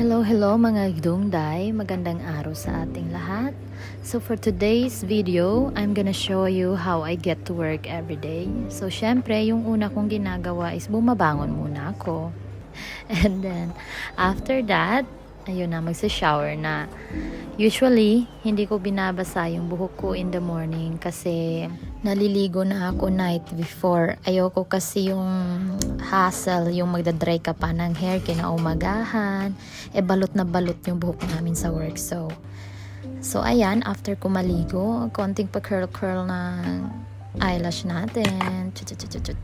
Hello, hello mga dungday. Magandang araw sa ating lahat. So for today's video, I'm gonna show you how I get to work every day. So syempre, yung una kong ginagawa is bumabangon muna ako. And then, after that, ayun na, magsa-shower na. Usually, hindi ko binabasa yung buhok ko in the morning kasi naliligo na ako night before. Ayoko kasi yung hassle, yung magdadry ka pa ng hair kinaumagahan. Eh, balot na balot yung buhok namin sa work. So, so ayan, after ko maligo, konting pa curl-curl na eyelash natin.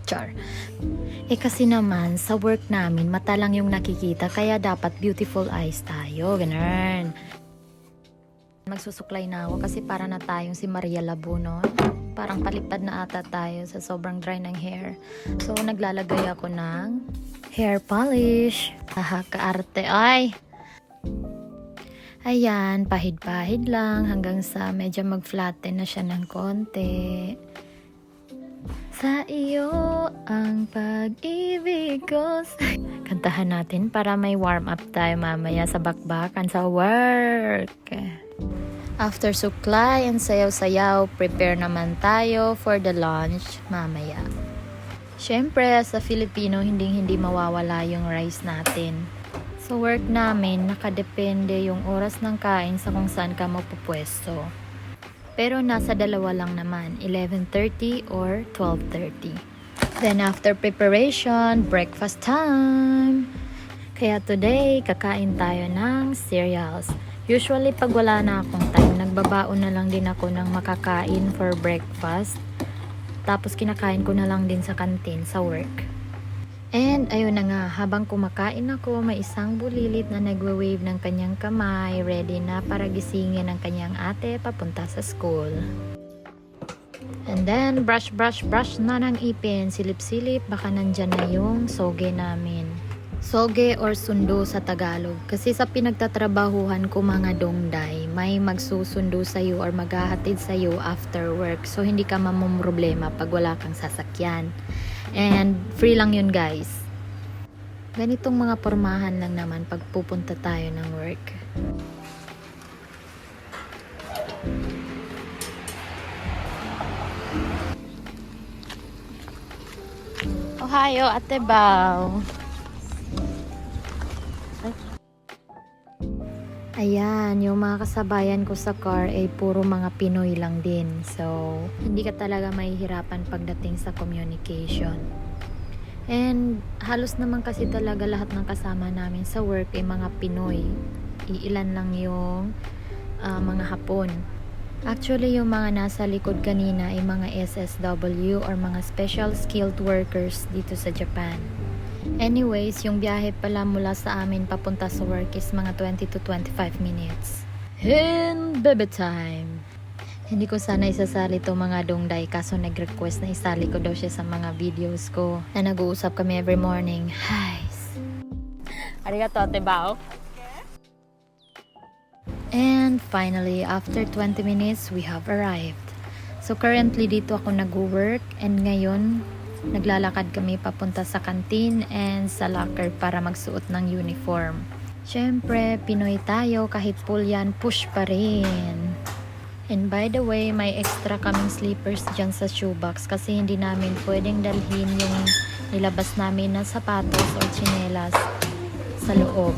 Char. Eh kasi naman, sa work namin, mata lang yung nakikita, kaya dapat beautiful eyes tayo. Ganun. Magsusuklay na ako kasi para na tayong si Maria Labuno. Parang palipad na ata tayo sa sobrang dry ng hair. So, naglalagay ako ng hair polish. Haha, kaarte. Ay! Ayan, pahid-pahid lang hanggang sa medyo mag-flatten na siya ng konti. Sa iyo ang pag-ibig ko. Kantahan natin para may warm up tayo mamaya sa bakbakan sa work. After suklay and sayaw-sayaw, prepare naman tayo for the lunch mamaya. Siyempre, sa Filipino, hindi hindi mawawala yung rice natin. Sa work namin, nakadepende yung oras ng kain sa kung saan ka mapupwesto. Pero nasa dalawa lang naman, 11.30 or 12.30. Then after preparation, breakfast time! Kaya today, kakain tayo ng cereals. Usually, pag wala na akong time, nagbabaon na lang din ako ng makakain for breakfast. Tapos kinakain ko na lang din sa kantin sa work. And ayun na nga, habang kumakain ako, may isang bulilit na nagwe-wave ng kanyang kamay, ready na para gisingin ng kanyang ate papunta sa school. And then, brush, brush, brush na ng ipin, silip-silip, baka nandyan na yung soge namin. Soge or sundo sa Tagalog. Kasi sa pinagtatrabahuhan ko mga dongday, may magsusundo sa iyo or maghahatid sa iyo after work. So hindi ka mamumroblema pag wala kang sasakyan. And free lang yun guys. Ganitong mga pormahan lang naman pag pupunta tayo ng work. Ohayo, Ate Bao. Ayan, yung mga kasabayan ko sa car ay puro mga Pinoy lang din. So, hindi ka talaga mahihirapan pagdating sa communication. And halos naman kasi talaga lahat ng kasama namin sa work ay mga Pinoy. Iilan lang yung ah, mga Hapon. Actually, yung mga nasa likod kanina ay mga SSW or mga Special Skilled Workers dito sa Japan. Anyways, yung biyahe pala mula sa amin papunta sa work is mga 20 to 25 minutes. In baby time! Hindi ko sana isasali to mga dongday kaso nag-request na isali ko daw siya sa mga videos ko na nag-uusap kami every morning. Hi! Arigato, ate bao. And finally, after 20 minutes, we have arrived. So currently dito ako nag-work and ngayon naglalakad kami papunta sa kantin and sa locker para magsuot ng uniform. Siyempre, Pinoy tayo kahit full yan, push pa rin. And by the way, may extra kaming slippers dyan sa shoebox kasi hindi namin pwedeng dalhin yung nilabas namin na sapatos o tsinelas sa loob.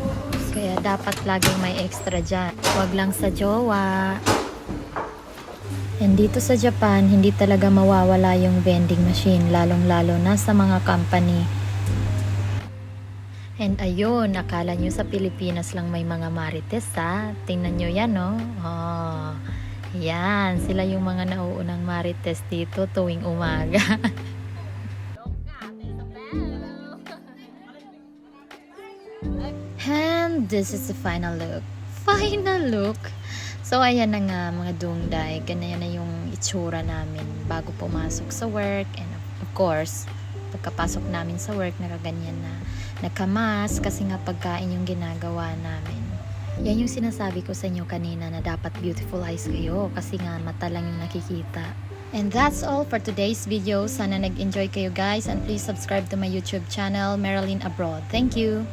Kaya dapat laging may extra dyan. Huwag lang sa jowa. And dito sa Japan, hindi talaga mawawala yung vending machine, lalong-lalo na sa mga company. And ayun, akala nyo sa Pilipinas lang may mga marites ha? Tingnan nyo yan no? Oh, yan, sila yung mga nauunang marites dito tuwing umaga. And this is the final look. Final look! So, ayan na nga mga dungday. Ganyan na yung itsura namin bago pumasok sa work. And of course, pagkapasok namin sa work, nakaganyan na. Nakamas kasi nga pagkain yung ginagawa namin. Yan yung sinasabi ko sa inyo kanina na dapat beautiful eyes kayo kasi nga mata lang yung nakikita. And that's all for today's video. Sana nag-enjoy kayo guys and please subscribe to my YouTube channel, Marilyn Abroad. Thank you!